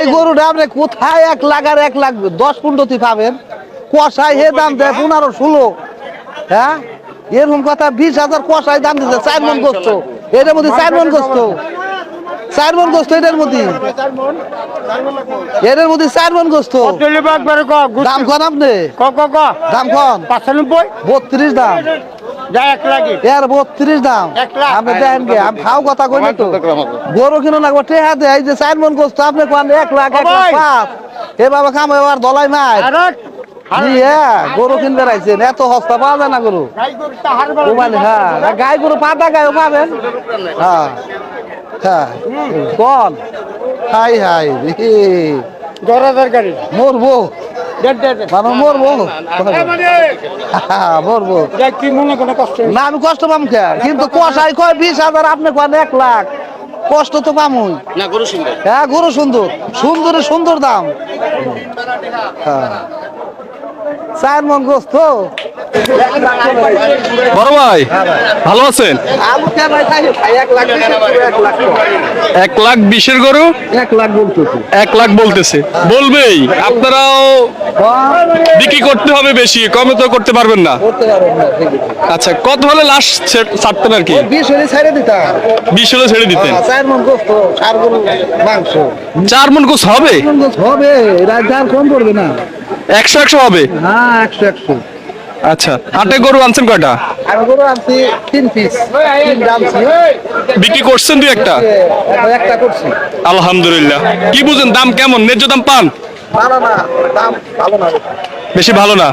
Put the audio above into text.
এই গরুটা আপনি কোথায় এক লাখ আর এক লাখ দশ পনেরোটি পাবেন? কষাই হে দাম দেয় পনেরো ষোলো। হ্যাঁ? এরকম কথা বিশ হাজার কষাই দাম দিতে চার মন গোস্ত। এটার মধ্যে চার মন গোস্ত। চার মন গোস্ত এটার মধ্যে। এটার মধ্যে চার মন গোস্ত। চলিব একবারে ক গুছ- দাম কন আপনি? ক ক ক দাম কন? পাঁচানব্বই? বত্রিশ দাম। যা এক লাগে। এর বত্রিশ দাম। এক লাখ। আপনি দেখেন গে আমি খাও কথা কই তো। গরু কিনো না টেহা দে এই যে চার মন গোস্ত আপনি কোন এক লাখ এক লাখ। পাঁচ। এ বাবা খাম এবার দলাই মাই গরু কিনতে রাইছেন এত সস্তা পাওয়া যায় না গরু। মানে হ্যাঁ গাই গরু পাতা গায়ে পাবেন হ্যাঁ হ্যাঁ কোন? হাই হাই রে দশ মানে মানে, হ্যাঁ, মনে না আমি কষ্ট পাম কে কিন্তু কষাই কয় বিশ হাজার আপনি কয় এক লাখ কষ্ট তো পামুই না গরু সুন্দর হ্যাঁ গরু সুন্দর সুন্দরের সুন্দর দাম হ্যাঁ চার মন গোস্ত বড় ভাই ভালো আছেন? এক লাখ বিশের গরু? এক লাখ বলতেছি। এক লাখ বলতেছে বলবেই আপনারাও বিক্রি করতে হবে বেশি কমে তো করতে পারবেন না। আচ্ছা কত হলে লাস্ট ছাড়তেন আর কি? বিশ হলে ছেড়ে দিতাম বিশ হলে ছেড়ে দিতেন। চার মন গোস্ত চার গরু মাংস চার মন গোস হবে হবে রাত কম পড়বে না। একশো একশো হবে? হ্যাঁ একশো একশো। আচ্ছা আটে গরু আনছেন কয়টা? আমি গরু আনছি তিন পিস বিক্রি করছেন দুই একটা? একটা- একটা করছি। আলহামদুলিল্লাহ। কি বুঝেন দাম কেমন? ন্যায্য দাম পান? না না দাম ভালো না। বেশি ভালো না?